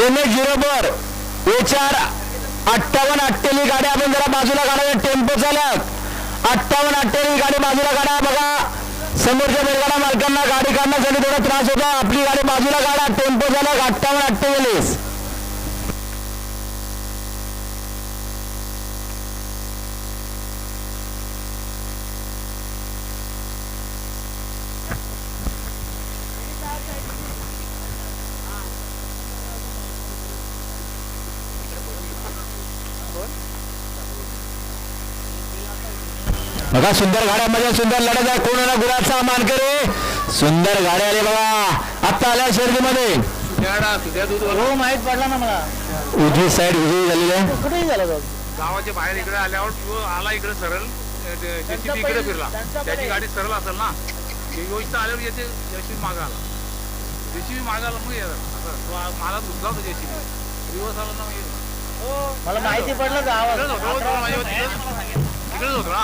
M H zero four हे चार अठ्ठावन्न अठ्ठेली गाडी आपण जरा बाजूला काढा टेम्पो चालक अठ्ठावन्न अठ्ठेली गाडी बाजूला काढा बघा. समोरच्या बैलगाडा मालकांना गाडी काढण्यासाठी थोडा त्रास होता. आपली गाडी बाजूला काढा टेम्पो चालक अठ्ठावन्न अठ्ठेचाळीस. बघा सुंदर गाड्यामध्ये सुंदर लढत आहे. कोण ना गुराचा मानकरी सुंदर गाड्या आले बघा आत्ता आल्या शर्यतीमध्ये हो माहीत पडला ना मला. उजवी साईड उजवी झालेली आहे. कुठेही झालं बघ. गावाच्या बाहेर इकडे आल्यावर तो आला इकडे सरळ. जेसीबी इकडे फिरला. त्याची गाडी सरळ असेल ना. योजना आल्यावर येते जेसीबी मागं आला. जेसीबी मागं आला मग येतात असं मला घुसला होता जेसीबी. दिवस आला ना मग येत. मला माहिती पडलं गावात